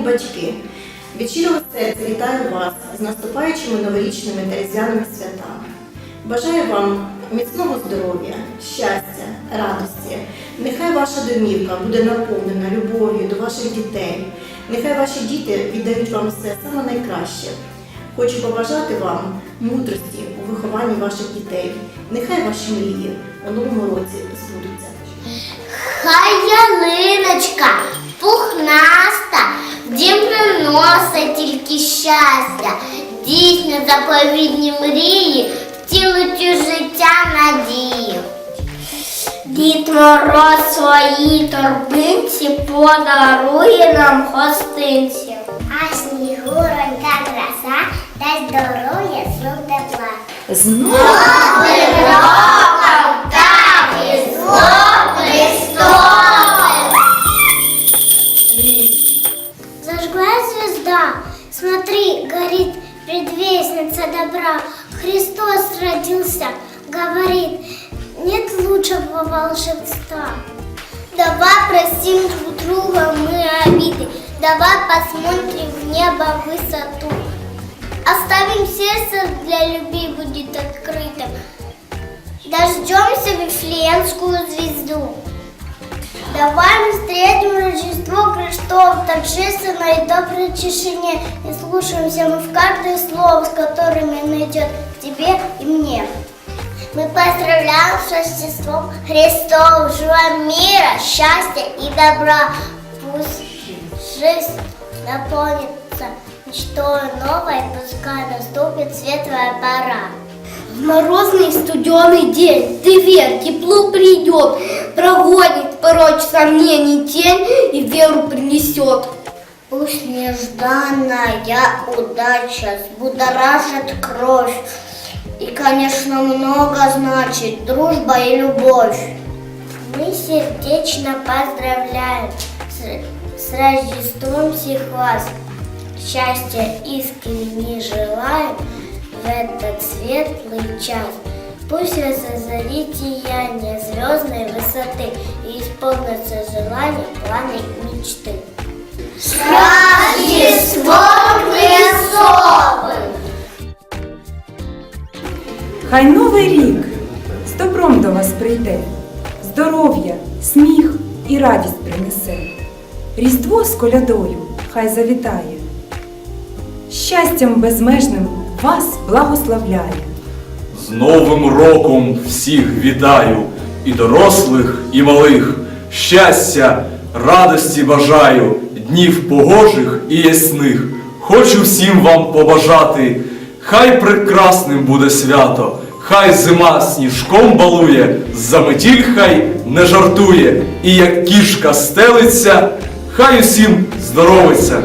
батьки, від щирого серця вітаю вас з наступаючими новорічними та різдвяними святами. Бажаю вам міцного здоров'я, щастя, радості. Нехай ваша домівка буде наповнена любов'ю до ваших дітей. Нехай ваші діти віддають вам все саме найкраще. Хочу побажати вам мудрості у вихованні ваших дітей. Нехай ваші мрії у новому році збудуться. Хай ялиночка пухнаста, дім приносить тільки щастя, дійсно заповідні мрії, втілить у життя надію. Дід Мороз своїй торбинці подарує нам гостинці. А снігуронька краса дасть здоров'я слуг тепла. Роком Зажглась звезда, смотри, горит предвестница добра. Христос родился, говорит, нет лучшего волшебства. Давай простим друг друга мы обиды, давай посмотрим в небо высоту. Оставим сердце для любви будет открытым. Дождемся Вифлеемскую звезду. Давай мы встретим Рождество Христово в торжественной и доброй тишине и слушаемся мы в каждое слово, с которыми оно идет к тебе и мне. Мы поздравляем с Рождеством Христовым, желаем мира, счастья и добра. Пусть жизнь наполнится мечтой новой, пускай наступит светлая пора. Морозный студеный день ты тепло придет, прогонит прочь сомнений тень и веру принесет. Пусть нежданная удача взбудоражит кровь. И, конечно, много значит дружба и любовь. Мы сердечно поздравляем с, с Рождеством всех вас. Счастья искренне желаем в этот светлый час. Пусть вас озарит сияние звездной высоты и исполнится желание, планы и мечты. С Рождеством Христовым! Хай новий рік з добром до вас прийде, здоров'я, сміх і радість принесе. Різдво з колядою хай завітає. Щастям безмежним вас благословляє. З Новим роком всіх вітаю, і дорослих, і малих. Щастя, радості бажаю, днів погожих і ясних. Хочу всім вам побажати, хай прекрасним буде свято, хай зима сніжком балує, заметіль хай не жартує, і як кішка стелиться, хай усім здоровиться.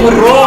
Роком!